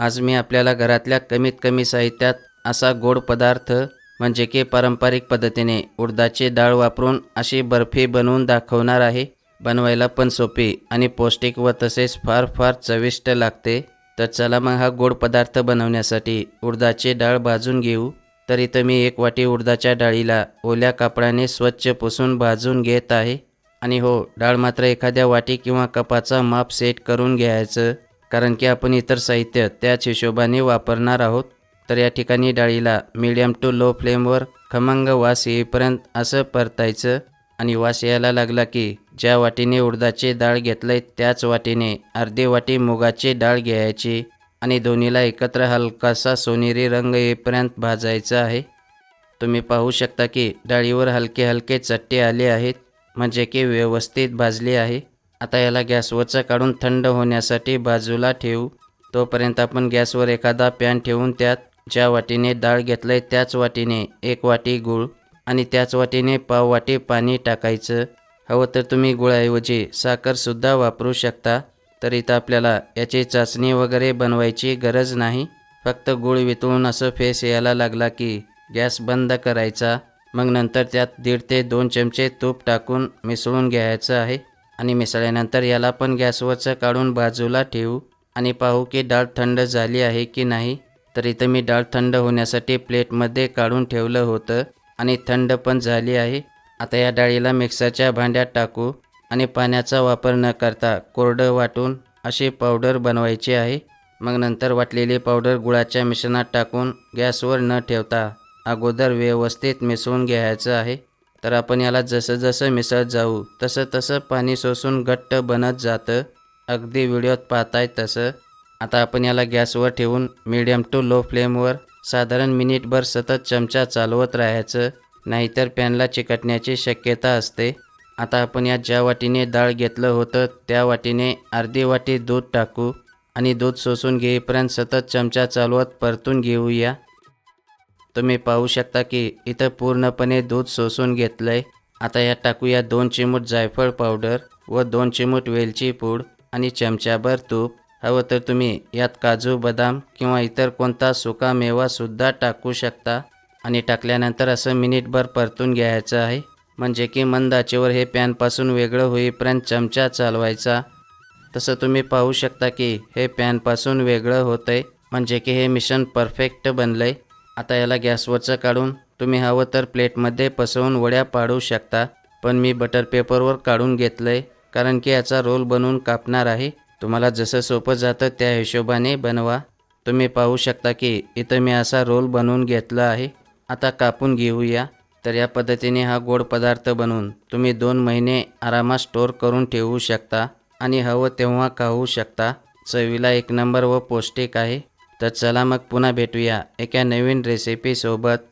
आज मी आपल्याला घरातल्या कमीत कमी साहित्यात असा गोड पदार्थ म्हणजे की पारंपरिक पद्धतीने उडदाची डाळ वापरून अशी बर्फी बनवून दाखवणार आहे. बनवायला पण सोपी आणि पौष्टिक व तसेच फार फार चविष्ट लागते. तर चला मग हा गोड पदार्थ बनवण्यासाठी उडदाची डाळ भाजून घेऊ. तर इथं मी एक वाटी उडदाच्या डाळीला ओल्या कापडाने स्वच्छ पुसून भाजून घेत आहे. आणि हो डाळ मात्र एखाद्या वाटी किंवा कपाचा माप सेट करून घ्यायचं. कारण की आपण इतर साहित्य त्याच हिशोबाने वापरणार आहोत. तर या ठिकाणी डाळीला मिडियम टू लो फ्लेमवर खमंग वास येईपर्यंत असं परतायचं आणि वास यायला लागला की ज्या वाटीने उडदाची डाळ घेतलंय त्याच वाटीने अर्धी वाटी मुगाची डाळ घ्यायची आणि दोन्हीला एकत्र हलकासा सोनेरी रंग येईपर्यंत भाजायचा आहे. तुम्ही पाहू शकता की डाळीवर हलके हलके चट्टे आले आहेत म्हणजे की व्यवस्थित भाजली आहे. आता याला गॅसवरचं काढून थंड होण्यासाठी बाजूला ठेवू. तोपर्यंत आपण गॅसवर एखादा पॅन ठेवून त्यात ज्या वाटीने डाळ घेतलंय त्याच वाटीने एक वाटी गूळ आणि त्याच वाटीने पाव वाटी पाणी टाकायचं. हवं तर तुम्ही गुळाऐवजी साखरसुद्धा वापरू शकता तर इथं आपल्याला याची चाचणी वगैरे बनवायची गरज नाही. फक्त गूळ वितळून असं फेस यायला लागला की गॅस बंद करायचा. मग नंतर त्यात दीड ते दोन चमचे तूप टाकून मिसळून घ्यायचं आहे. आणि मिसळल्यानंतर याला पण गॅसवरचं काढून बाजूला ठेवू. आणि पाहू की डाळ थंड झाली आहे की नाही. तर इथं मी डाळ थंड होण्यासाठी प्लेटमध्ये काढून ठेवलं होतं आणि थंड पण झाली आहे. आता या डाळीला मिक्सरच्या भांड्यात टाकू आणि पाण्याचा वापर न करता कोरडं वाटून अशी पावडर बनवायची आहे. मग नंतर वाटलेली पावडर गुळाच्या मिश्रणात टाकून गॅसवर न ठेवता अगोदर व्यवस्थित मिसळून घ्यायचं आहे. तर आपण याला जसं जसं मिसळत जाऊ तसं तसं पाणी सोसून घट्ट बनत जातं. अगदी व्हिडिओत पाहताय तसं. आता आपण याला गॅसवर ठेवून मीडियम टू लो फ्लेमवर साधारण मिनिटभर सतत चमचा चालवत राहायचं. नाहीतर पॅनला चिकटण्याची शक्यता असते. आता आपण या ज्या वाटीने डाळ घेतलं होतं त्या वाटीने अर्धी वाटी दूध टाकू आणि दूध सोसून घेईपर्यंत सतत चमचा चालवत परतून घेऊया. तुम्ही पाहू शकता की इथं पूर्णपणे दूध शोषून घेतलंय. आता यात टाकूया दोन चिमूट जायफळ पावडर व दोन चिमूट वेलची पूड आणि चमच्याभर तूप. हवं तर तुम्ही यात काजू बदाम किंवा इतर कोणता सुका मेवासुद्धा टाकू शकता. आणि टाकल्यानंतर असं मिनिटभर परतून घ्यायचं आहे. म्हणजे की मंद आचेवर हे पॅनपासून वेगळं होईपर्यंत चमचा चालवायचा. तसं तुम्ही पाहू शकता की हे पॅनपासून वेगळं होतं आहे म्हणजे की हे मिश्रण परफेक्ट बनलं आहे आता याला गॅसवरचं काढून तुम्ही हवं तर प्लेटमध्ये पसरवून वड्या पाडू शकता पण मी बटर पेपरवर काढून घेतलं आहे कारण की याचा रोल बनवून कापणार आहे. तुम्हाला जसं सोपं जातं त्या हिशोबाने बनवा. तुम्ही पाहू शकता की इथं मी असा रोल बनवून घेतला आहे. आता कापून घेऊया. तर या पद्धतीने हा गोड पदार्थ बनवून तुम्ही दोन महिने आरामात स्टोअर करून ठेवू शकता आणि हवं तेव्हा खाऊ शकता. चवीला एक नंबर व पौष्टिक आहे. तर चला मग पुन्हा भेटूया एका नवीन रेसिपीसोबत